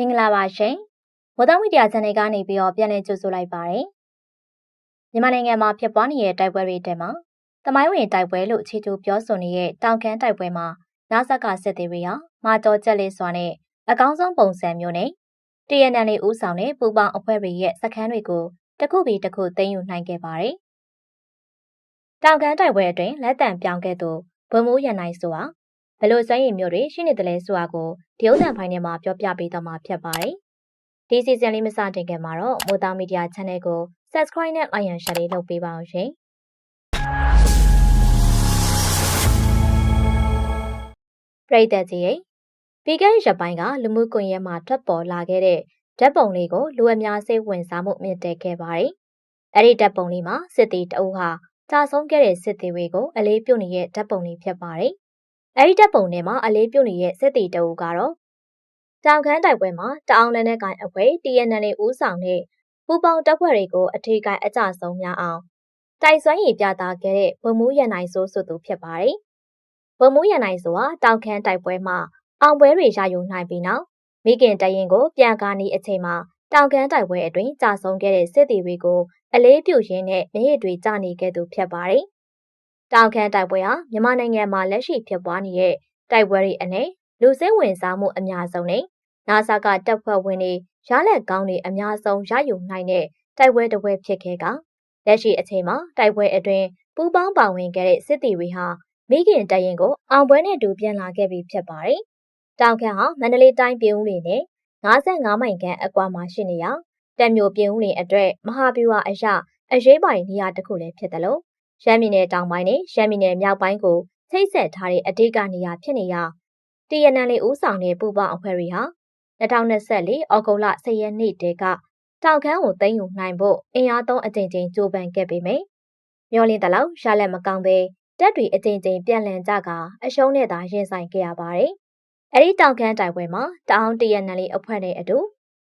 မင်္ဂလာပါရှင်။မော်တော်မီဒီယာ channel ကနေပြီးတော့ပြန်လည်ကြိုဆိုလိုက်ပါရစေ။မြန်မာနိုင်ငံမှာဖြစ်ပွားနေတဲ့တိုက်ပွဲတွေထဲမှာတမိုင်းဝင်တိုက်ပွဲလို့ခြေတူပြောဆိုနေတဲ့တောင်ကမ်းတိုက်ပွဲမှာနာဆက်ကစစ်သေးတွေဟာမာတော်ကျက်လေးစွာနဲ့အကောင်းဆုံးပုံစံမျိုးနဲ့ TNN လေးဦးဆောင်တဲ့ပူပေါင်းအဖွဲ့တွေရဲ့စခန်းတွေကိုတစ်ခုပြီးတစ်ခုသိမ်းယူနိုင်ခဲ့ပါတယ်။တောင်ကမ်းတိုက်ပွဲအတွင်းလက်တံပြောင်းခဲ့သူဗိုလ်မှူးရန်နိုင်ဆိုတာ ဘယ်လိုစွမ်းရည်မျိုးတွေရှိနေတယ်လဲဆိုတာကိုဒီဥစ္စာဖိုင်ထဲမှာပြောပြပေးတော့မှာဖြစ်ပါတယ်။ဒီစီဇန်လေးမစတင်ခင်မှာတော့မိုးသားမီဒီယာ channel ကို subscribe နဲ့ like and share လေးလုပ်ပေးပါအောင်ရှင်။ပရိသတ်ကြီးရေပြီးခဲ့တဲ့ရက်ပိုင်းကလူမှုကွန်ရက်မှာထွက်ပေါ်လာခဲ့တဲ့ဓာတ်ပုံလေးကိုလူအများစိတ်ဝင်စားမှုမြင့်တက်ခဲ့ပါတယ်။အဲ့ဒီဓာတ်ပုံလေးမှာစစ်သည်တအုပ်ဟာကြာဆုံးခဲ့တဲ့စစ်သည်တွေကိုအလေးပြုနေတဲ့ဓာတ်ပုံလေးဖြစ်ပါတယ်။ အဲဒီတပ်ပုံထဲမှာအလေးပြုနေတဲ့စစ်တီတအူကတော့တောင်ခမ်းတိုက်ပွဲမှာတအောင်လည်းနဲ့ကိုင်အဖွဲ့ TNN တွေဦးဆောင်တဲ့ပူပေါင်းတပ်ဖွဲ့တွေကိုအထေကိုင်အကြဆုံးများအောင်တိုက်စွမ်းရည်ပြသခဲ့တဲ့ဗမူးရနိုင်စိုးဆိုသူဖြစ်ပါတယ်။ဗမူးရနိုင်စိုးဟာတောင်ခမ်းတိုက်ပွဲမှာအောင်ပွဲတွေရယူနိုင်ပြီးနောက်မိခင်တရင်ကိုပြန်ကားနေအချိန်မှာတောင်ကမ်းတိုက်ပွဲအတွင်းကြာဆုံးခဲ့တဲ့စစ်တီတွေကိုအလေးပြုရင်းနဲ့မျက်ရည်တွေကျနေခဲ့သူဖြစ်ပါတယ်။ တောင်ခမ်းတိုက်ပွဲဟာမြန်မာနိုင်ငံမှာလက်ရှိဖြစ်ပွားနေတဲ့တိုက်ပွဲတွေအနေလူစိတ်ဝင်စားမှုအများဆုံးနဲ့နာဆာကတပ်ဖွဲ့ဝင်တွေရလက်ကောင်းတွေအများဆုံးရယူနိုင်တဲ့တိုက်ပွဲတစ်ပွဲဖြစ်ခဲ့ကလက်ရှိအချိန်မှာတိုက်ပွဲအတွင်းပူးပေါင်းပါဝင်ခဲ့တဲ့စစ်တီတွေဟာမိခင်တရင်ကိုအောင်ပွဲနဲ့တူပြန်လာခဲ့ပြီဖြစ်ပါတယ်။တောင်ခမ်းဟာမန္တလေးတိုင်းပြည်ဦးတွေနဲ့55မိုင်ခန့်အကွာမှာရှိနေရာတက်မျိုးပြည်ဦးတွေအတွက်မဟာဗျူဟာအရအရေးပိုင်နေရာတစ်ခုလည်းဖြစ်တယ်လို့ ရှမ်းပြည်နယ်တောင်ပိုင်းနဲ့ရှမ်းပြည်နယ်မြောက်ပိုင်းကိုချိတ်ဆက်ထားတဲ့အဓိကနေရာဖြစ်နေရတရနန်လေးဦးဆောင်တဲ့ပူပေါင်းအဖွဲ့တွေဟာ2024ဩဂုတ်လ10ရက်နေ့တည်းကတောက်ခန်းကိုသိမ်းယူနိုင်ဖို့အင်အားသုံးအကြိမ်ကြိမ်ကြိုးပမ်းခဲ့ပေမယ့်မျောလင်းတလောက်ရလက်မကောင်းပဲတက်တွေအကြိမ်ကြိမ်ပြန်လည်ကြကအရှုံးနဲ့သာရင်ဆိုင်ခဲ့ရပါတယ်။အဲဒီတောင်ခန်းတိုင်ပွဲမှာတအောင်တရနန်လေးအဖွဲ့နဲ့အတူ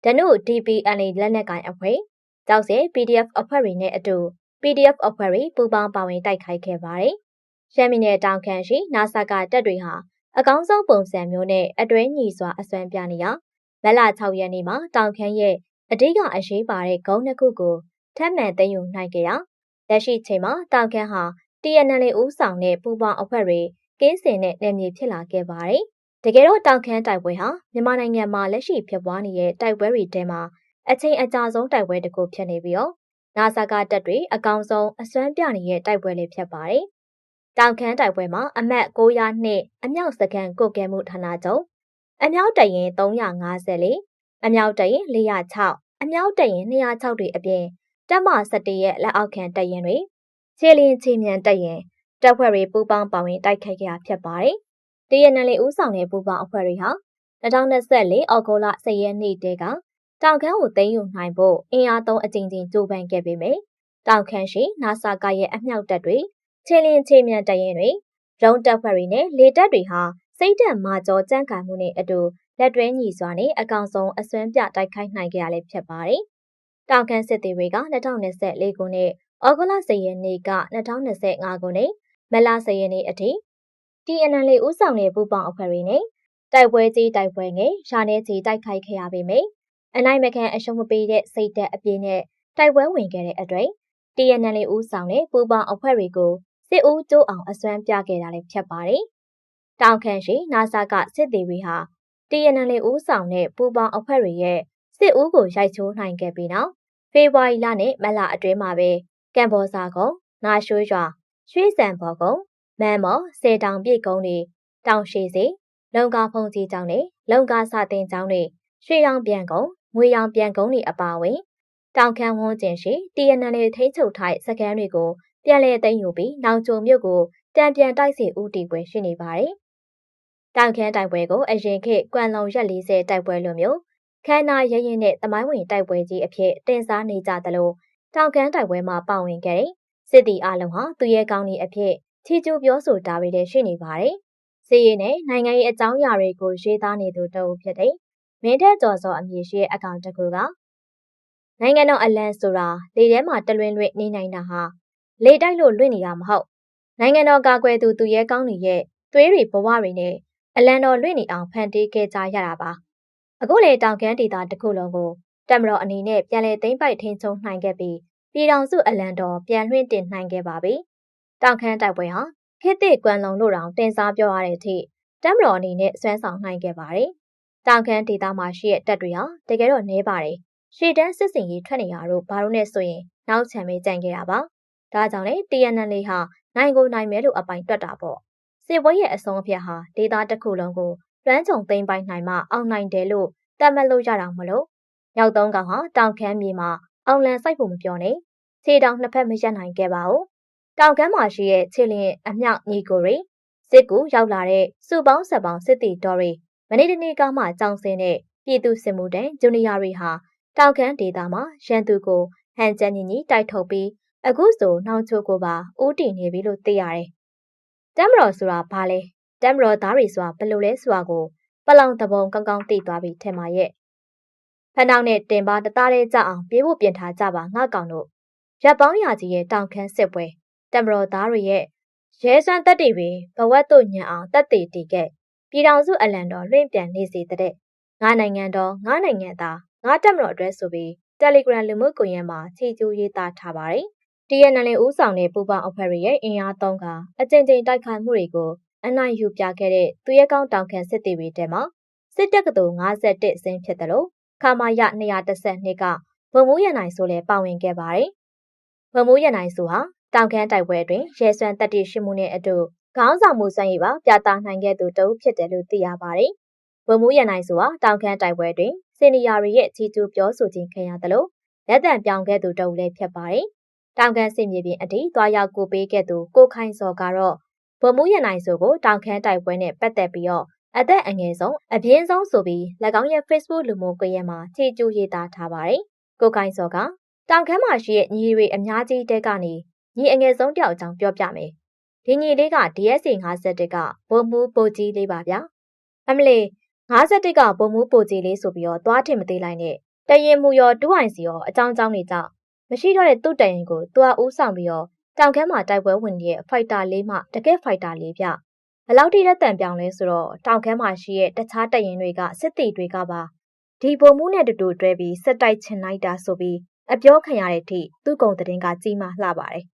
ဒနု DPNA လက်နက်ကိုင်အဖွဲ့ကြောက်စဲ PDF အဖွဲ့တွေနဲ့အတူ PDF အဖွဲ့တွေပူးပေါင်းပါဝင်တိုက်ခိုက်ခဲ့ပါတယ်။ရှမ်းပြည်နယ်တောင်ခမ်းရှိနာဆာကတပ်တွေဟာအကောင်းဆုံးပုံစံမျိုးနဲ့အတွဲညီစွာအစွမ်းပြနေရမလ6ရက်နေ့မှာတောင်ခမ်းရဲ့အဓိကအရေးပါတဲ့ဂုံးနှစ်ခုကိုထပ်မံသိမ်းယူနိုင်ခဲ့ရလက်ရှိချိန်မှာတောင်ခမ်းဟာ TNL ဦးဆောင်တဲ့ပူးပေါင်းအဖွဲ့တွေကင်းစင်တဲ့နယ်မြေဖြစ်လာခဲ့ပါတယ်။တကယ်တော့တောင်ခမ်းတိုက်ပွဲဟာမြန်မာနိုင်ငံမှာလက်ရှိဖြစ်ပွားနေတဲ့တိုက်ပွဲတွေထဲမှာအချိန်အကြာဆုံးတိုက်ပွဲတစ်ခုဖြစ်နေပြီးတော့ နာဆာကတပ်တွေအကောင်ဆုံးအစွမ်းပြနေတဲ့တိုက်ပွဲလေးဖြစ်ပါတယ်။တောင်ခမ်းတိုက်ပွဲမှာအမတ်902အမြောက်စကန်ကုတ်ကဲမှုဌာနချုပ်အမြောက်တရင်354အမြောက်တရင်406အမြောက်တရင်206တွေအပြင်တပ်မ17ရဲ့လက်အောက်ခံတပ်ရင်တွေခြေလင်းချီမြန်တပ်ရင်တပ်ဖွဲ့တွေပူးပေါင်းပါဝင်တိုက်ခိုက်ခဲ့တာဖြစ်ပါတယ်။တရနလေးဦးဆောင်တဲ့ပူးပေါင်းအဖွဲ့တွေဟာ2024အောက်တိုဘာ10ရက်နေ့တည်းက တောင်ခမ်းကိုသိမ်းယူနိုင်ဖို့အင်အားသုံးအကြိမ်ကြိမ်ကြိုးပမ်းခဲ့ပေမယ့်တောင်ခမ်းရှိနာဆာကရဲ့အမြောက်တပ်တွေခြေလင်းခြေမြန်တရင်တွေရုံးတပ်ဖွဲ့တွေနဲ့လေတပ်တွေဟာစိတ်တက်မာကျော်ကြန့်ခိုင်မှုနဲ့အတူလက်တွဲညီစွာနဲ့အကောင်ဆုံးအစွမ်းပြတိုက်ခိုက်နိုင်ကြရလဲဖြစ်ပါတယ်။တောင်ခမ်းစစ်သည်တွေက2024ခုနှစ်ဩဂုတ်လ10ရက်နေ့က2025ခုနှစ်မလ10ရက်နေ့အထိ TNL ဦးဆောင်တဲ့ပူပေါင်းအဖွဲ့တွေနဲ့တိုက်ပွဲကြီးတိုက်ပွဲငယ်ရှာနေကြီးတိုက်ခိုက်ခဲ့ရပေမယ့် အနိုင်မခံအရှုံးမပေးတဲ့စိတ်သက်အပြည့်နဲ့တိုက်ပွဲဝင်ခဲ့တဲ့အတွက် TNL ဦးဆောင်တဲ့ပူပေါင်းအဖွဲ့တွေကိုစစ်ဦးကျိုးအောင်အစွမ်းပြခဲ့တာလည်းဖြစ်ပါတယ်။တောင်ခန့်ရှိနာဆာကစစ်သည်တွေဟာ TNL ဦးဆောင်တဲ့ပူပေါင်းအဖွဲ့တွေရဲ့စစ်ဦးကိုရိုက်ချိုးနိုင်ခဲ့ပြီးနောက်ဖေဖော်ဝါရီလနဲ့မလအတွင်းမှာပဲကံဘော်စာကုန်းနာရှိုးရွာရွှေစံဘော်ကုန်းမန်မော်စေတောင်ပြည့်ကုန်းတွေတောင်ရှိစီလုံကာဖုန်ကြီးကျောင်းတွေလုံကာစာတင်ကျောင်းတွေရွှေရောင်ပြန်ကုန်း ငွေရောင်ပြန်ကုန်းတွေအပါအဝင်တောင်ခမ်းဝန်းကျင်ရှိ TNN ထိန်းချုပ်ထားတဲ့စခန်းတွေကိုပြန်လည်သိမ်းယူပြီးနောင်ကျုံမြို့ကိုတံပြန်တိုက်စီဦးတီပွဲရှိနေပါတယ်။တောင်ခမ်းတိုက်ပွဲကိုအရင်ခေတ်ကွမ်လုံရက်40တိုက်ပွဲလိုမျိုးခန္ဓာရရင်နဲ့တမိုင်းဝင်တိုက်ပွဲကြီးအဖြစ်တင်စားနေကြသလိုတောင်ခမ်းတိုက်ပွဲမှာပါဝင်ခဲ့တဲ့စစ်တီအလုံးဟာသူရဲကောင်းကြီးအဖြစ်ချီကျူးပြောဆိုတာတွေလည်းရှိနေပါတယ်။စီးရင်နဲ့နိုင်ငံရေးအကြောင်းအရာတွေကိုရေးသားနေသူတအုပ်ဖြစ်တဲ့ မင်းထက်ကျော်စောအမည်ရှိတဲ့အကောင့်တစ်ခုကနိုင်ငံတော်အလံဆိုတာလေထဲမှာတလွင်လွင်နေနိုင်တာဟာလေတိုက်လို့လွင့်နေတာမဟုတ်နိုင်ငံတော်ကာကွယ်သူသူရဲကောင်းတွေရဲ့သွေးတွေဘဝတွေနဲ့အလံတော်လွင့်နေအောင်ဖန်တီးခဲ့ကြရတာပါအခုလေတောင်ကမ်းဒေသတစ်ခုလုံးကိုတက်မတော်အနေနဲ့ပြန်လည်သိမ်းပိုက်ထိန်းချုပ်နိုင်ခဲ့ပြီးပြည်ထောင်စုအလံတော်ပြန်လွှင့်တင်နိုင်ခဲ့ပါပြီ။တောင်ခမ်းတိုက်ပွဲဟာခေတ်သစ်ကွမ်လုံလို့တောင်တင်စားပြောရတဲ့အထိတက်မတော်အနေနဲ့ဆွဲဆောင်နိုင်ခဲ့ပါတယ်။ တောင်ခမ်းဒေသမှာရှိတဲ့တပ်တွေဟာတကယ်တော့နှဲပါတယ်။ရှေ့တန်းစစ်စင်ရေးထွက်နေရတော့ဘာလို့နဲ့ဆိုရင်နောက်ချန်မေးကြံခဲ့တာပါ။ဒါကြောင့်လေ TNL ဟာနိုင်ကိုနိုင်မယ်လို့အပိုင်တွက်တာပေါ့။စစ်ပွဲရဲ့အဆုံးအဖြတ်ဟာဒေသတစ်ခုလုံးကိုလွမ်းကြုံသိမ်းပိုက်နိုင်မှအောင်နိုင်တယ်လို့တတ်မှတ်လို့ရတာမလို့ရောက်သုံးကောင်ဟာတောင်ခမ်းမြေမှာအောင်လန်စိုက်ဖို့မပြောနဲ့ခြေတောင်နှစ်ဖက်မရက်နိုင်ခဲ့ပါဘူးတောင်ကမ်းမှာရှိတဲ့ခြေလျင်အမြောက်ညီကိုတွေစစ်ကူရောက်လာတဲ့စုပေါင်းဆက်ပေါင်းစစ်တီတော်တွေ မနေ့တနေ့ကမှကြောင်စင်းတဲ့ပြည်သူစစ်မှုတန်းဂျူနီယာတွေဟာတောင်ကမ်းဒေသမှာရန်သူကိုဟန်ကျန်ညီညီတိုက်ထုတ်ပြီးအခုဆိုနှောင်ချိုကိုပါဦးတည်နေပြီလို့သိရတယ်။တမ်မတော်ဆိုတာဘာလဲတမ်မတော်သားတွေဆိုတာဘယ်လိုလဲဆိုတာကိုပလောင်တပုံကောင်းကောင်းသိသွားပြီထင်ပါရဲ့ဖနှောင်းနဲ့တင်ပါတသားလေးကြအောင်ပြေးဖို့ပြင်ထားကြပါငါကောင်တို့ရပ်ပေါင်းရာကြီးရဲ့တောင်ခမ်းစစ်ပွဲတမတော်သားတွေရဲ့ရဲစွမ်းတက်တွေပဲဘဝတ်တို့ညံအောင်တက်တည်တည်ခဲ့ ပြည်တော်စုအလံတော်လွင့်ပြန်နေစေတဲ့ငါနိုင်ငံတော်ငါနိုင်ငံသားငါတက်မတော်အတွက်ဆိုပြီး Telegram လူမှုကွန်ရက်မှာချီကျူးရေးသားထားပါတယ်။ TNL ဦးဆောင်တဲ့ပူပေါင်းအဖွဲ့ရဲ့အင်အားသုံးကအကြိမ်ကြိမ်တိုက်ခိုက်မှုတွေကိုအနိုင်ယူပြခဲ့တဲ့သူရဲကောင်းတောင်ခံစစ်တီတွေတဲမှာစစ်တပ်ကတူ51အစင်းဖြစ်တယ်လို့ခမာရ212ကဗိုလ်မှူးရနိုင်ဆိုလည်းပါဝင်ခဲ့ပါတယ်။ဗိုလ်မှူးရနိုင်ဆိုဟာတောင်ခမ်းတိုက်ပွဲအတွင်းရဲစွမ်းတပ်တိရှိမှုနဲ့အတူ ခေါင်းဆောင်မှုစွမ်းရည်ပါပြသနိုင်ခဲ့သူတဦးဖြစ်တယ်လို့သိရပါတယ်။ဗိုလ်မှူးရနိုင်ဆိုဟာတောင်ခမ်းတိုက်ပွဲအတွင်းစီနီယာတွေရဲ့ချီကျူးပြောဆိုခြင်းခံရတယ်လို့လက်တံပြောင်းခဲ့သူတဦးလည်းဖြစ်ပါတယ်။တောင်ခမ်းစစ်မြေပြင်အထိသွားရောက်ကိုပေးခဲ့သူကိုခိုင်စော်ကတော့ဗိုလ်မှူးရနိုင်ဆိုကိုတောင်ခမ်းတိုက်ပွဲနဲ့ပတ်သက်ပြီးတော့အသက်အငယ်ဆုံးအပြင်းဆုံးဆိုပြီး၎င်းရဲ့ Facebook လူမှုကွန်ရက်မှာခြေကျူးရေးသားထားပါတယ်။ကိုကိုင်းစောကတောင်ခမ်းမှာရှိတဲ့ညီတွေအများကြီးတဲကနေညီအငယ်ဆုံးတယောက်အကြောင်းပြောပြမယ်။ ဒီညီလေးက DSC 51ကဘုံမူပိုကြီးလေးပါဗျာ။အမလီ51ကဘုံမူပိုကြီးလေးဆိုပြီးတော့သွားထင်မသေးလိုက်နဲ့တရင်မူရောတူးအိုင်စီရောအကြောင်းကြောင်းနေကြမရှိတော့တဲ့သူ့တရင်ကိုသူကဦးဆောင်ပြီးတော့တောင်ခမ်းမှာတိုက်ပွဲဝင်နေတဲ့ဖိုက်တာလေးမှတကယ်ဖိုက်တာလေးဗျဘလောက်ထိလက်တံပြောင်းလဲဆိုတော့တောင်ခမ်းမှာရှိတဲ့တခြားတပ်ရင်တွေကစစ်တီတွေကပါဒီပုံမှုနဲ့တူတူတွဲပြီးစက်တိုက်ချင်လိုက်တာဆိုပြီးအပြောခံရတဲ့အထိသူ့ကုံတဲ့ကကြီးမားလှပါတယ်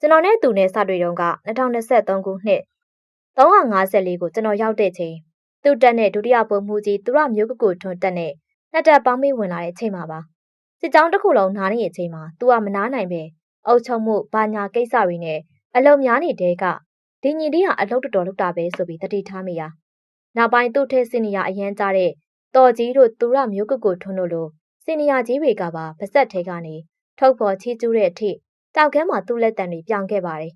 ကျွန်တော်နဲ့သူနဲ့စတွေ့တုန်းက2023ခုနှစ်354ကိုကျွန်တော်ရောက်တဲ့ချိန်သူ့တက်နဲ့ဒုတိယပုံမှုကြီးသူရမျိုးကကိုထွန်းတက်နဲ့နှစ်တက်ပေါင်းပြီးဝင်လာတဲ့ချိန်မှာပါစစ်ကြောင်းတစ်ခုလုံးနားနေတဲ့အချိန်မှာသူကမနားနိုင်ပဲအုပ်ချုပ်မှုဘာညာကိစ္စတွေနဲ့အလုံများနေတဲ့ကဒီညီလေးဟာအလုပ်တော်တော်လုပ်တာပဲဆိုပြီးတတိထားမိရနောက်ပိုင်းသူ့ထဲစင်နီယာအရန်ကြတဲ့တော်ကြီးတို့သူရမျိုးကုတ်ကိုထွန်းတို့လိုစင်နီယာကြီးတွေကပါပါဆက်ထဲကနေထုတ်ဖော်ချီးကျူးတဲ့အထိတော က်ကမ်းမှာသူ့လက်တံတွေပြောင်းခဲ့ပါတယ်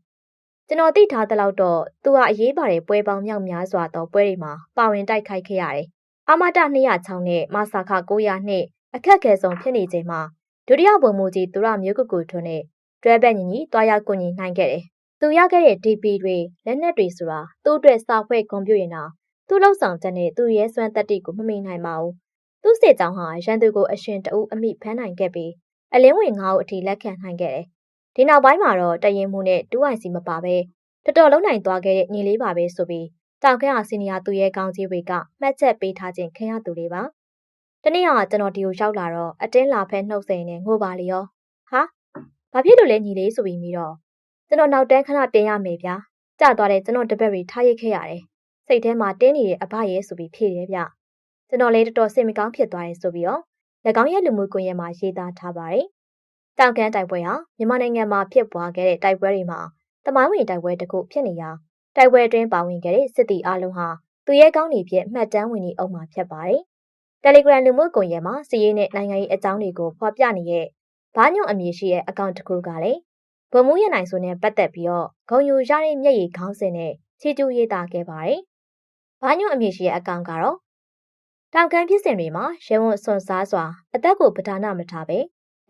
ကျွန်တော်သိထားသလောက်တော့သူဟာအရေးပါတဲ့ပွဲပေါင်းမြောက်များစွာသောပွဲတွေမှာပါဝင်တိုက်ခိုက်ခဲ့ရတယ်။အမတ206နဲ့မဆာခ900နဲ့အခက်ခဲဆုံးဖြစ်နေချိန်မှာဒုတိယဘုံမူကြီးသူရမျိုးကုတ်ကိုထွန်းနဲ့တွဲဘက်ညီညီတွားရောက်ကိုညီနိုင်ခဲ့တယ်သူရခဲ့တဲ့ DP တွေလက်နက်တွေဆိုတာသူ့အတွက်စာဖွဲ့ဂုံပြွရင်တော့သူ့လောက်ဆောင်ချက်နဲ့သူ့ရဲစွမ်းတက်တိကိုမမိနိုင်ပါဘူး။သူ့စစ်ကြောင်းဟာရန်သူကိုအရှင်တအုပ်အမိဖမ်းနိုင်ခဲ့ပြီးအလင်းဝင်ငါးဦးအထိလက်ခံနိုင်ခဲ့တယ်။ ဒီနောက်ပိုင်းမှာတော့တရင်မှုနဲ့တူအိုင်စီမပါပဲတော်တော်လုံးနိုင်သွားခဲ့တဲ့ညီလေးပါပဲဆိုပြီးတောင်ခန့်ဟာစီနီယာသူရဲ့ကောင်းကြီးတွေကမှတ်ချက်ပေးထားခြင်းခင်ရသူလေးပါ။တနေ့ကကျွန်တော်ဒီကိုရောက်လာတော့အတင်းလာဖဲနှုတ်ဆက်နေငိုပါလေရော။ဟာဘာဖြစ်လို့လဲညီလေးဆိုပြီးပြီးတော့ကျွန်တော်နောက်တန်းခဏတင်ရမယ်ဗျာ။ကြသွားတဲ့ကျွန်တော်တပည့်တွေထားရိတ်ခဲ့ရတယ်။စိတ်ထဲမှာတင်းနေတဲ့အဘရဲ့ဆိုပြီးဖြေတယ်ဗျ။ကျွန်တော်လည်းတော်တော်စိတ်မကောင်းဖြစ်သွားတယ်ဆိုပြီးတော့၎င်းရဲ့လူမှုကွန်ရက်မှာရေးသားထားပါတယ်။ တောင်ကန်းတိုက်ပွဲဟာမြန်မာနိုင်ငံမှာဖြစ်ပွားခဲ့တဲ့တိုက်ပွဲတွေမှာတမိုင်းဝင်တိုက်ပွဲတစ်ခုဖြစ်နေရာတိုက်ပွဲအတွင်းပါဝင်ခဲ့တဲ့စစ်တီအလုံးဟာသူရဲကောင်းတွေဖြစ်မှတ်တမ်းဝင်နေအောင်မှာဖြစ်ပါတယ်။ Telegram လူမှုကွန်ရက်မှာစီးရေးနဲ့နိုင်ငံရေးအကြောင်းတွေကိုဖော်ပြနေတဲ့ဘာညွန့်အမည်ရှိတဲ့အကောင့်တစ်ခုကလည်းဗိုလ်မှူးရနိုင်ဆိုနဲ့ပတ်သက်ပြီးတော့ဂုံယူရတဲ့မျက်ရည်ခေါင်းစဉ်နဲ့ချီကျူးရေးသားခဲ့ပါတယ်။ဘာညွန့်အမည်ရှိတဲ့အကောင်ကတော့တောင်ကန်ဖြစ်စဉ်တွေမှာရဲဝံစွန်စားစွာအသက်ကိုပဓာနာမထားပဲ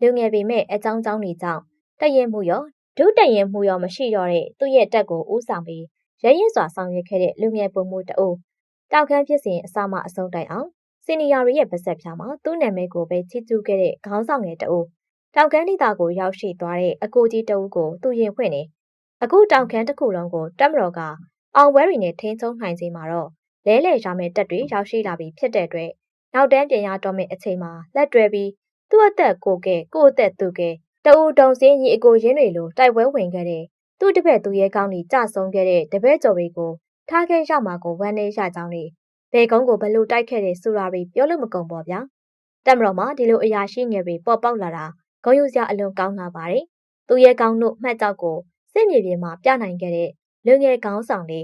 လူငယ်ပေမဲ့အကြောင်းကြောင်းတွေကြောင့်တရင်မှုရောဒုတရင်မှုရောမရှိတော့တဲ့သူ့ရဲ့တက်ကိုဦးဆောင်ပြီးရရင်စွာဆောင်ရွက်ခဲ့တဲ့လူငယ်ပုံမှုတအုပ်တောင်ကန်ဖြစ်စဉ်အစမှအဆုံးတိုင်အောင်စီနီယာတွေရဲ့ပါဆက်ဖြာမှာသူ့နာမည်ကိုပဲချီးကျူးခဲ့တဲ့ခေါင်းဆောင်ငယ်တအုပ်တောင်ကန်းဒေသကိုရောက်ရှိသွားတဲ့အကိုကြီးတဦးကိုသူရင်ဖွင့်နေအခုတောင်ကန်းတစ်ခုလုံးကိုတက်မတော်ကအောင်ဝဲရီနဲ့ထိန်းချုပ်နိုင်စေမှာတော့လဲလှယ်ရမယ့်တက်တွေရောက်ရှိလာပြီဖြစ်တဲ့အတွက်နောက်တန်းပြန်ရတော့မယ့်အချိန်မှာလက်တွဲပြီး သူ့အသက်ကိုကဲကို့အသက်သူကဲတအူတုံစင်းညီအကိုရင်းတွေလိုတိုက်ပွဲဝင်ခဲ့တဲ့သူ့တပည့်သူရဲကောင်းတွေကြဆုံးခဲ့တဲ့တပည့်ကျော်တွေကိုထားခဲ့ရမှာကိုဝမ်းနေရကြောင်းတွေဘယ်ကုန်းကိုဘလို့တိုက်ခဲ့တဲ့ဆိုတာတွေပြောလို့မကုန်ပါဗျာတက်မတော်မှာဒီလိုအရာရှိငယ်တွေပေါ်ပေါက်လာတာဂုံယူစရာအလွန်ကောင်းလာပါတယ်သူရဲကောင်းတို့မှတ်ကြောက်ကိုစစ်မြေပြင်မှာပြနိုင်ခဲ့တဲ့လူငယ်ကောင်းဆောင်တွေ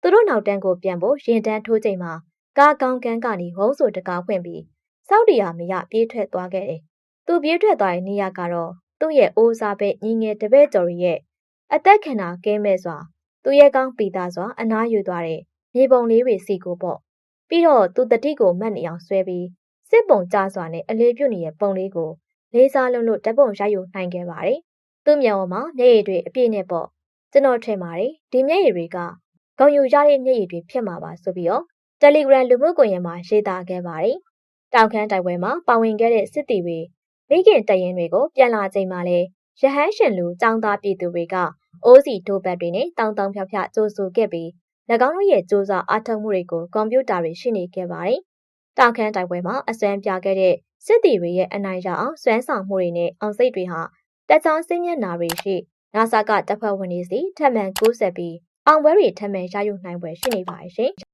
သူတို့နောက်တန်းကိုပြန်ဖို့ရင်တန်းထိုးချိန်မှာကားကောင်းကန်းကနေဝုန်းဆိုတကားဖွင့်ပြီး စောက်တီယာမရပြေးထွက်သွားခဲ့တယ်။သူပြေးထွက်သွားတဲ့နေရာကတော့သူ့ရဲ့အိုးစားပဲညီငယ်တပည့်ကျော်ရဲ့အသက်ခန္ဓာကဲမဲ့စွာသူရဲ့ကောင်းပီတာစွာအနားယူသွားတဲ့မြေပုံလေးတွေစီကိုပေါ့။ပြီးတော့သူတတိကိုမတ်နေအောင်ဆွဲပြီးစစ်ပုံကြစွာနဲ့အလေးပြုတ်နေတဲ့ပုံလေးကိုလေးစားလုံးလို့ဓပုံရိုက်ယူနိုင်ခဲ့ပါတယ်။သူ့မျက်ဝန်းမှာမျက်ရည်တွေအပြည့်နဲ့ပေါ့ကျွန်တော်ထင်ပါတယ်ဒီမျက်ရည်တွေကဂုံယူရတဲ့မျက်ရည်တွေဖြစ်မှာပါဆိုပြီးတော့ Telegram လူမှုကွန်ရက်မှာရေးသားခဲ့ပါတယ်။ တောင်ခမ်းတိုက်ပွဲမှာပါဝင်ခဲ့တဲ့စစ်တီတွေမိခင်တရင်တွေကိုပြန်လာချိန်မှာလဲရဟန်းရှင်လူចောင်းသားပြည်သူတွေကအိုးစီဒိုဘတ်တွေနဲ့တောင်းတောင်းဖြောက်ဖြောက်ကြိုးဆိုခဲ့ပြီး၎င်းတို့ရဲ့စူးစမ်းအားထုတ်မှုတွေကိုကွန်ပျူတာတွေရှိနေခဲ့ပါတယ်။တောင်ခမ်းတိုက်ပွဲမှာအစွမ်းပြခဲ့တဲ့စစ်တီတွေရဲ့အနိုင်ရအောင်စွမ်းဆောင်မှုတွေနဲ့အောင်စိတ်တွေဟာတက်ချောင်းစိတ်မျက်နာတွေရှိနာဆာကတပ်ဖွဲ့ဝင်တွေစီထပ်မံကူးဆက်ပြီးအောင်ပွဲတွေထပ်မံရယူနိုင်ပွဲရှိနေပါရဲ့ရှင်။